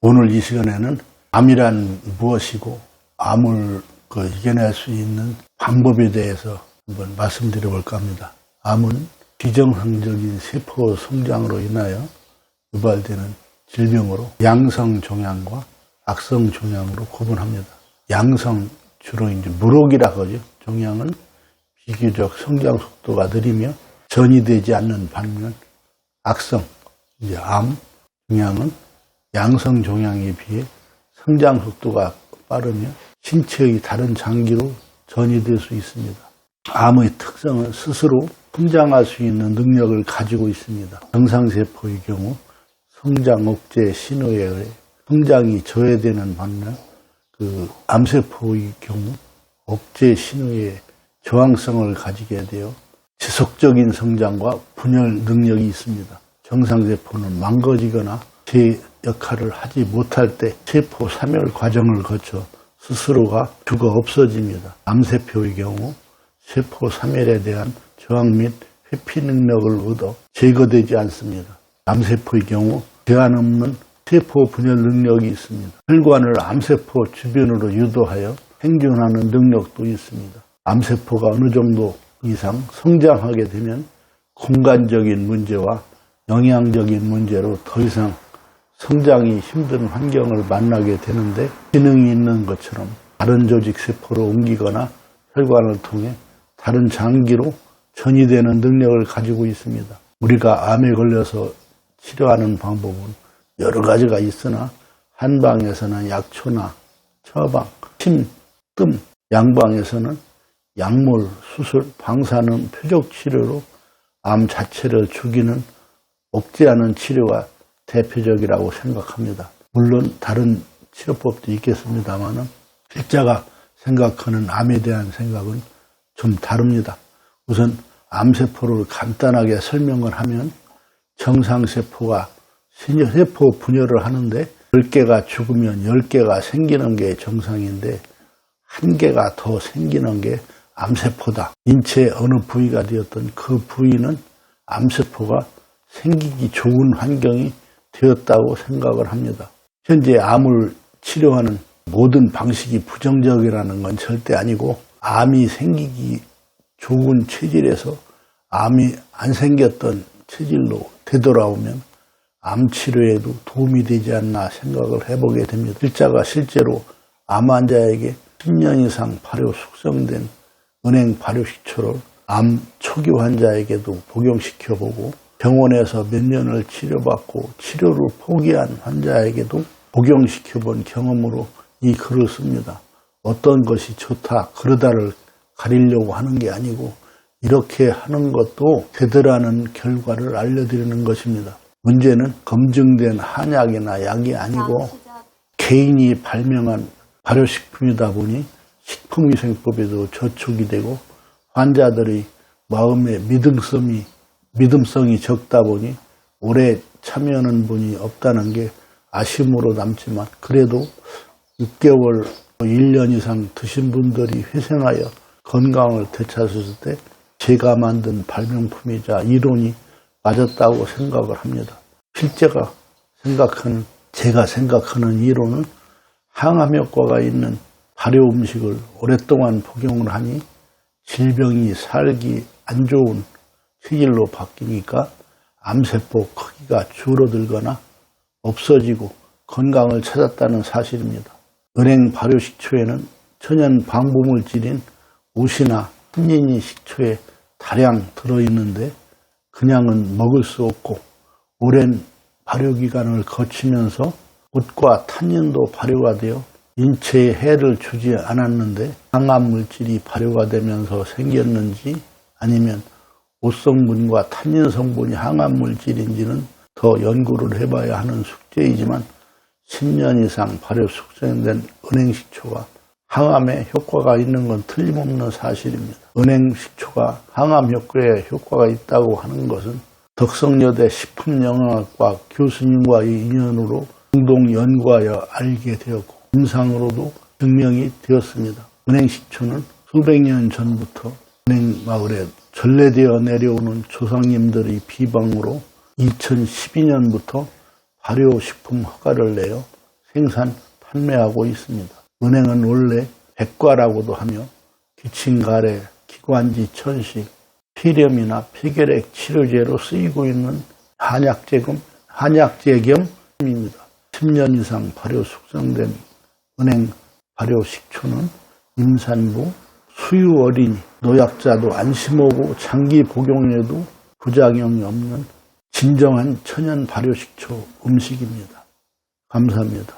오늘 이 시간에는 암이란 무엇이고 암을 그 이겨낼 수 있는 방법에 대해서 한번 말씀드려 볼까 합니다. 암은 비정상적인 세포 성장으로 인하여 유발되는 질병으로 양성 종양과 악성 종양으로 구분합니다. 양성 주로 이제 무록이라 하죠. 종양은 비교적 성장 속도가 느리며 전이 되지 않는 반면 악성 이제 암 종양은 양성 종양에 비해 성장 속도가 빠르며 신체의 다른 장기로 전이될 수 있습니다. 암의 특성은 스스로 성장할 수 있는 능력을 가지고 있습니다. 정상세포의 경우 성장 억제 신호에 의해 성장이 저해되는 반면 그 암세포의 경우 억제 신호에 저항성을 가지게 되어 지속적인 성장과 분열 능력이 있습니다. 정상세포는 망가지거나 제 역할을 하지 못할 때 세포 사멸 과정을 거쳐 스스로가 죽어 없어집니다. 암세포의 경우 세포 사멸에 대한 저항 및 회피 능력을 얻어 제거되지 않습니다. 암세포의 경우 제한 없는 세포 분열 능력이 있습니다. 혈관을 암세포 주변으로 유도하여 생존하는 능력도 있습니다. 암세포가 어느 정도 이상 성장하게 되면 공간적인 문제와 영양적인 문제로 더 이상 성장이 힘든 환경을 만나게 되는데 기능이 있는 것처럼 다른 조직 세포로 옮기거나 혈관을 통해 다른 장기로 전이되는 능력을 가지고 있습니다. 우리가 암에 걸려서 치료하는 방법은 여러 가지가 있으나 한방에서는 약초나 처방, 침, 뜸, 양방에서는 약물, 수술, 방사능, 표적 치료로 암 자체를 죽이는 억제하는 치료가 대표적이라고 생각합니다. 물론 다른 치료법도 있겠습니다만은 필자가 생각하는 암에 대한 생각은 좀 다릅니다. 우선 암세포를 간단하게 설명을 하면 정상세포가 세포 분열을 하는데 10개가 죽으면 10개가 생기는 게 정상인데 한 개가 더 생기는 게 암세포다. 인체 어느 부위가 되었던 그 부위는 암세포가 생기기 좋은 환경이 되었다고 생각을 합니다. 현재 암을 치료하는 모든 방식이 부정적이라는 건 절대 아니고 암이 생기기 좋은 체질에서 암이 안 생겼던 체질로 되돌아오면 암 치료에도 도움이 되지 않나 생각을 해보게 됩니다. 필자가 실제로 암 환자에게 10년 이상 발효 숙성된 은행 발효 식초를 암 초기 환자에게도 복용시켜보고 병원에서 몇 년을 치료받고 치료를 포기한 환자에게도 복용시켜 본 경험으로 이 글을 씁니다. 어떤 것이 좋다, 그러다를 가리려고 하는 게 아니고 이렇게 하는 것도 되더라는 결과를 알려드리는 것입니다. 문제는 검증된 한약이나 약이 아니고 개인이 발명한 발효식품이다 보니 식품위생법에도 저촉이 되고 환자들의 마음의 믿음성이 믿음성이 적다 보니 오래 참여하는 분이 없다는 게 아쉬움으로 남지만 그래도 6개월, 1년 이상 드신 분들이 회생하여 건강을 되찾았을 때 제가 만든 발명품이자 이론이 맞았다고 생각을 합니다. 실제가 생각하는, 제가 생각하는 이론은 항암 효과가 있는 발효 음식을 오랫동안 복용을 하니 질병이 살기 안 좋은 체질로 바뀌니까 암세포 크기가 줄어들거나 없어지고 건강을 찾았다는 사실입니다. 은행 발효 식초에는 천연 방부물 질인 옷이나 한인이 식초에 다량 들어있는데 그냥은 먹을 수 없고 오랜 발효 기간을 거치면서 옷과 탄닌도 발효가 되어 인체에 해를 주지 않았는데 항암 물질이 발효가 되면서 생겼는지 아니면 옷 성분과 탄닌 성분이 항암 물질인지는 더 연구를 해봐야 하는 숙제이지만 10년 이상 발효 숙성된 은행식초가 항암에 효과가 있는 건 틀림없는 사실입니다. 은행식초가 항암 효과에 효과가 있다고 하는 것은 덕성여대 식품영양학과 교수님과의 인연으로 공동 연구하여 알게 되었고 임상으로도 증명이 되었습니다. 은행식초는 수백 년 전부터 은행 마을에 전래되어 내려오는 조상님들의 비방으로 2012년부터 발효식품 허가를 내어 생산, 판매하고 있습니다. 은행은 원래 백과라고도 하며 기침가래, 기관지 천식, 피렴이나 폐결핵 치료제로 쓰이고 있는 한약제 겸, 한약제 겸입니다. 10년 이상 발효 숙성된 은행 발효 식초는 임산부, 수유 어린이, 노약자도 안심하고 장기 복용에도 부작용이 없는 진정한 천연 발효식초 음식입니다. 감사합니다.